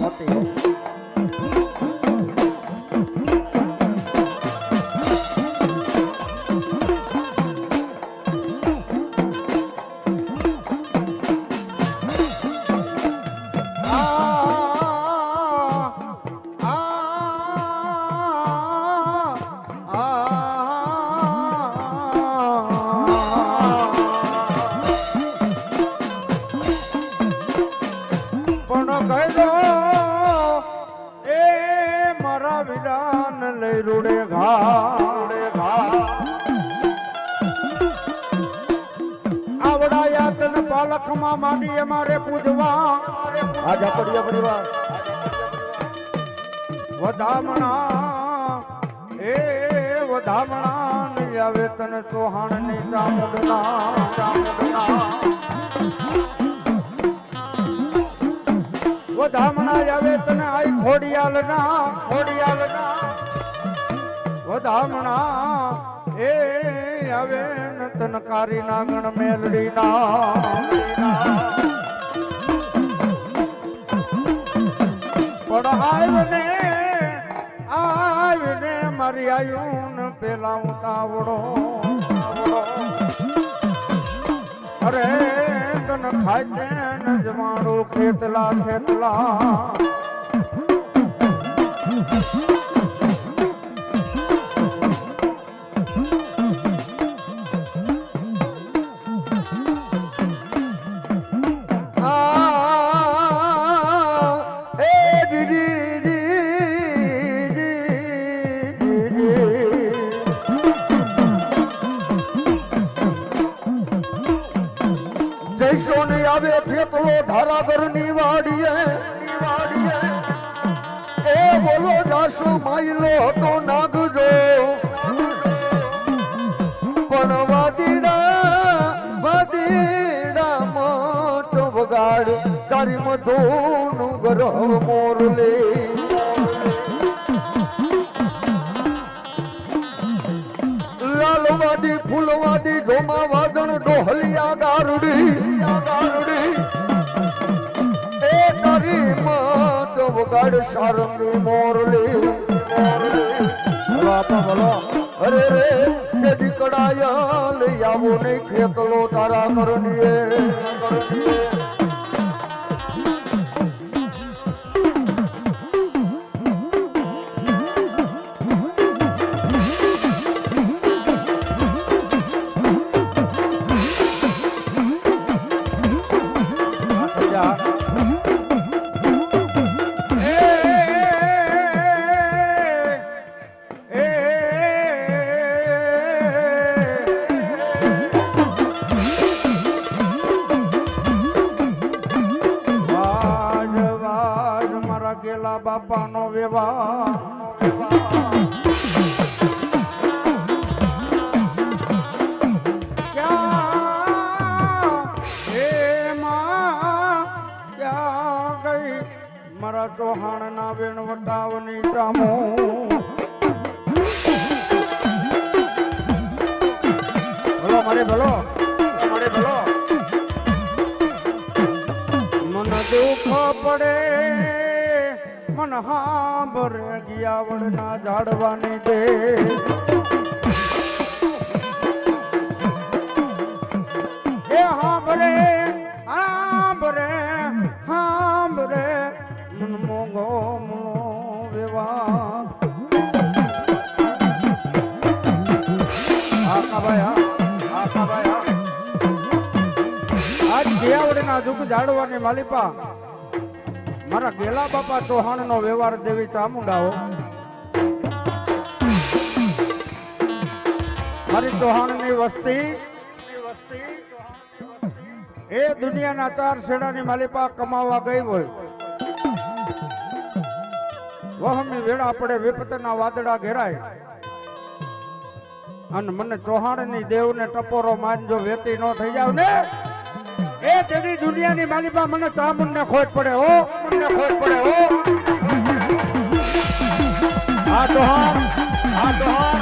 મોટી. પણ માંડી અમારે પૂજવા. આજા પડિયા પરિવાર વધામણા એ વધામણા નહીં આવે તને ચૌહાણની ચામુંડના ચામુંડના વધામણા આવે તને આઈ ખોડિયાલ ના ખોડિયાલ ના વધામણા એ આવે નતન તન કારી નાગણ મેલડી ના. પણ આવને આવને મારી આયુન પેલા ઉતાવળો અરે તન ખાતે ન જમાડો ખેતલા ખેતલા. વગાડ તારી મધુનું ગરવ મોરલે લાલવાદી ફૂલવાદી જોમા વાદણ ડોહલિયા ગારડી ગારડી. એ તારી માત વગાડ સારંગી મોરલે બાપા બોલો અરે રે દીકડાયા લઈ આવો નહીં, ખેતલો તારા કરણીએ કરણીએ. બાપાનો માં મારા ચૌહાણ ના બેન વટાવની ચામો ભલો મારે ભલો મારે ભલો. મન દુઃખ પડે. મન હાંભર ગિયાવડ ના ઝાડવાની દે. એ હાંભરે હાંભરે હાંભરે, મન મોગો મનો વિવાહ આખા ભાઈ આખા ભાઈ આ ગિયાવડના જુગ ઝાડવાની માલિપા. મારા ગેલા બાપા ચૌહાણ નો વ્યવહાર દેવી ચામુંડાઓ મારી ચૌહાણની વસ્તી એ દુનિયાના ચાર છેડાની માલિપા કમાવા ગઈ હોય. વહમી વેળા પડે વિપતના વાદળા ઘેરાય. અને મને ચૌહાણની દેવને ટપોરો માનજો, વેતી નો થઈ જાવ ને. એ તેની દુનિયાની માલિકા મને ચામુંડને ખોટ પડે હો મને ખોટ પડે હો. આ હા આ તો ભાર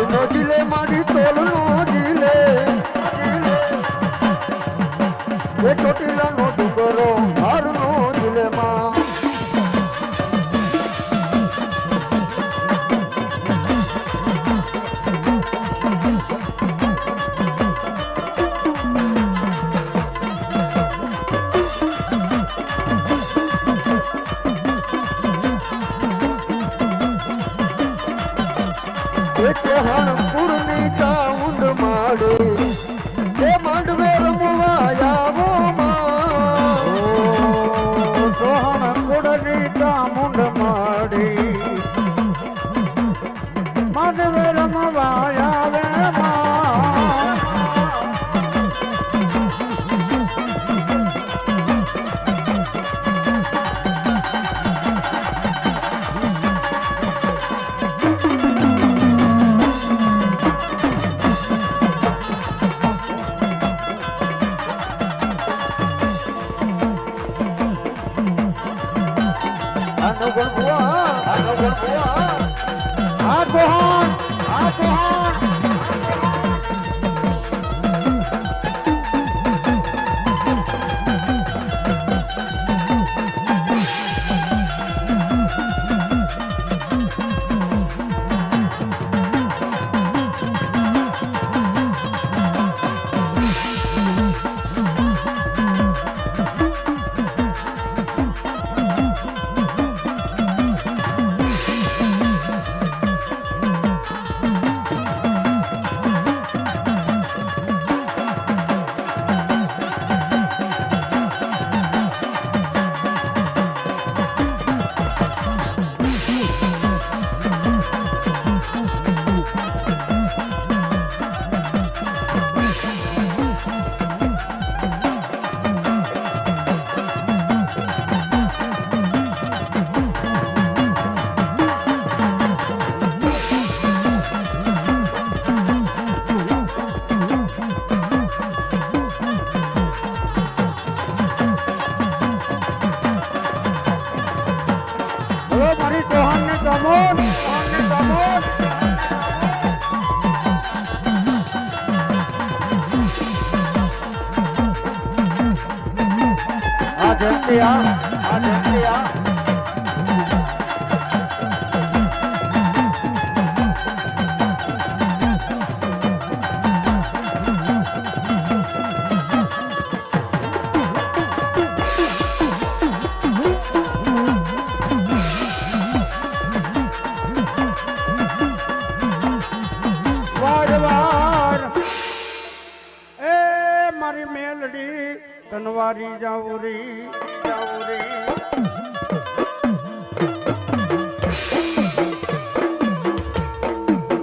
ભાર નો મારી તોલ નો એ ચોટીલા એ ચહણપુરની ચાઉંડ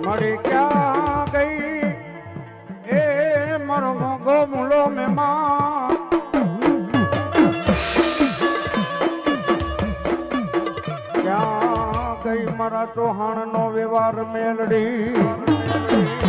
મારી મૂલો મેમાં ક્યાં ગઈ મારા ચૌહાણ નો વ્યવહાર મેલડી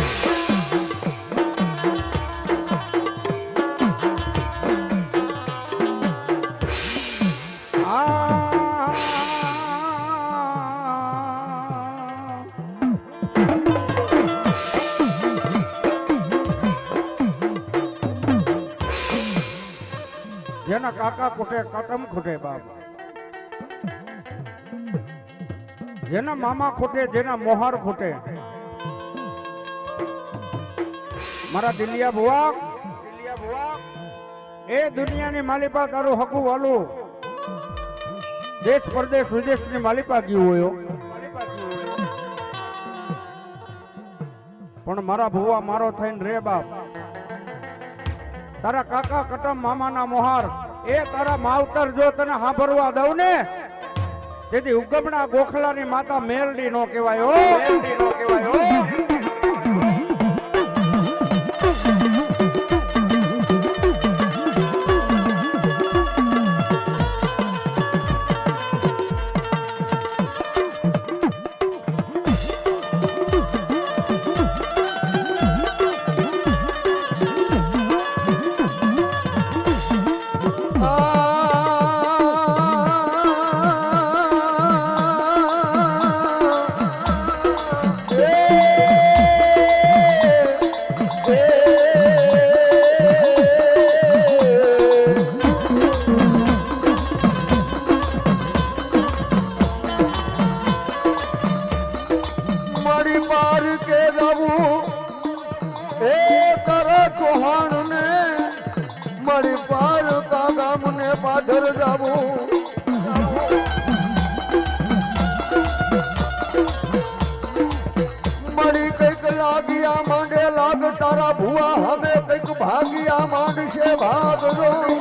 ખૂટે કટમ ખૂટે બાપ. જેના મામા ખૂટે, જેના મોહાર ખૂટે. મારા દિલિયા ભુવા, એ દુનિયાની માલિપા તારું હકુ વાલું. દેશ પરદેશ વિદેશની માલિપા ગયું હોય. પણ મારા ભુવા મારો થઈને રે બાપ. તારા કાકા કટમ મામાના મોહાર. એ તારા માવતર જો તને સાંભળવા દઉં ને, તેથી ઉગમણા ગોખલાની માતા મેલડી નો કહેવાય મેલડી નો કહેવાય yeah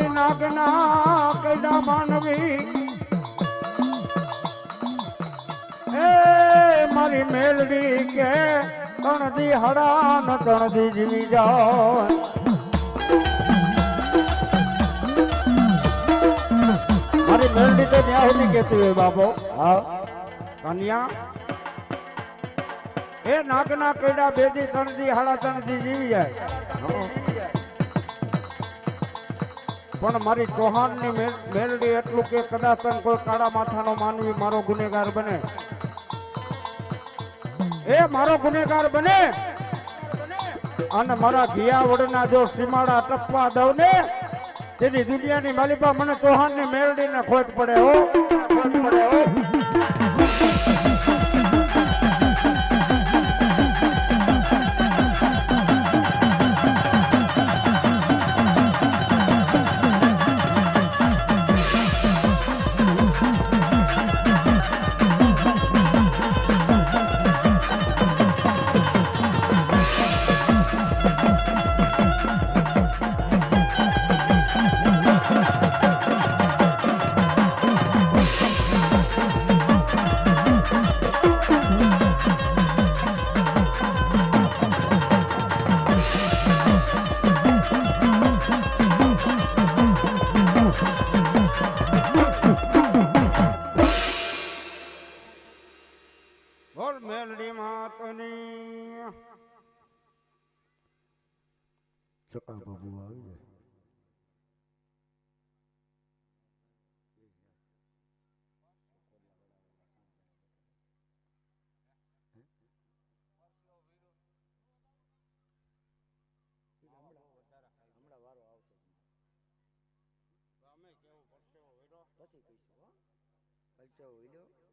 મારી નાગના કૈડા માનવી. એ મારી મેલડી કે તણદી હડા ન તણદી જીવી જાઓ મારી મેલડી તો ત્યાં સુધી કહેતી હોય બાપો. હા. કન્યા. એ નાગના કેડા બેદી તણદી હડા તણદી જીવી જાય. પણ મારી ચૌહાણની મેલડી એટલું કે કદાચ કોઈ કાળા માથાનો માનવી મારો ગુનેગાર બને. એ મારો ગુનેગાર બને! અને મારા ઘિયાવડના જો સીમાડા ટપવા દઉં ને તેથી દુનિયાની માલિપા મને ચૌહાણની મેલડીને ખોટ પડે હો. ચકા બાબુ આવી જાય પછી કહીશું હો ખર્ચો ઉલ્યો